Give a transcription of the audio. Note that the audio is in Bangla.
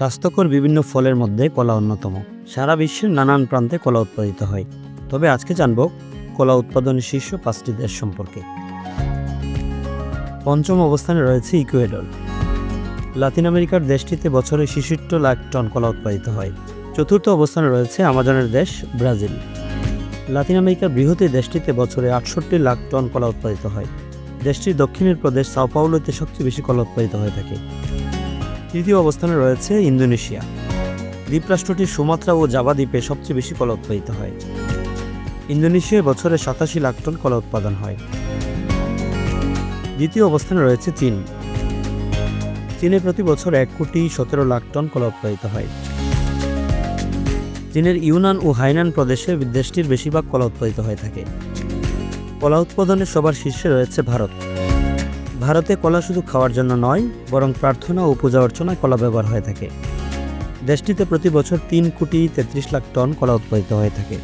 স্বাস্থ্যকর বিভিন্ন ফলের মধ্যে কলা অন্যতম। সারা বিশ্বের নানান প্রান্তে কলা উৎপাদিত হয়। তবে আজকে জানব কলা উৎপাদনের শীর্ষ পাঁচটি দেশ সম্পর্কে। পঞ্চম অবস্থানে রয়েছে ইকুয়েডর। লাতিন আমেরিকার দেশটিতে বছরে ছেষট্টি লাখ টন কলা উৎপাদিত হয়। চতুর্থ অবস্থানে রয়েছে আমাজনের দেশ, ব্রাজিল। লাতিন আমেরিকার বৃহৎ দেশটিতে বছরে আটষট্টি লাখ টন কলা উৎপাদিত হয়। দেশটির দক্ষিণের প্রদেশ সাও পাউলোতে সবচেয়ে বেশি কলা উৎপাদিত হয়ে থাকে। তৃতীয় অবস্থানে রয়েছে ইন্দোনেশিয়া। দ্বীপরাষ্ট্রটি সুমাত্রা ও জাভা দ্বীপে সবচেয়ে বেশি কলা উৎপাদিত হয়। ইন্দোনেশিয়ায় বছরে সাতাশি লাখ টন কলা উৎপাদন হয়। দ্বিতীয় অবস্থানে রয়েছে চীন। চীনে প্রতি বছর এক কোটি সতেরো লাখ টন কলা উৎপাদিত হয়। চীনের ইউনান ও হাইনান প্রদেশে দেশটির বেশিরভাগ কলা উৎপাদিত হয়ে থাকে। কলা উৎপাদনের সবার শীর্ষে রয়েছে ভারত। ভারতে কলা শুধু খাওয়ার জন্য নয়, বরং প্রার্থনা ও পূজা অর্চনায় কলা ব্যবহার হয়ে থাকে। দেশটিতে প্রতি বছর তিন কোটি তেত্রিশ লাখ টন কলা উৎপাদিত হয়ে থাকে।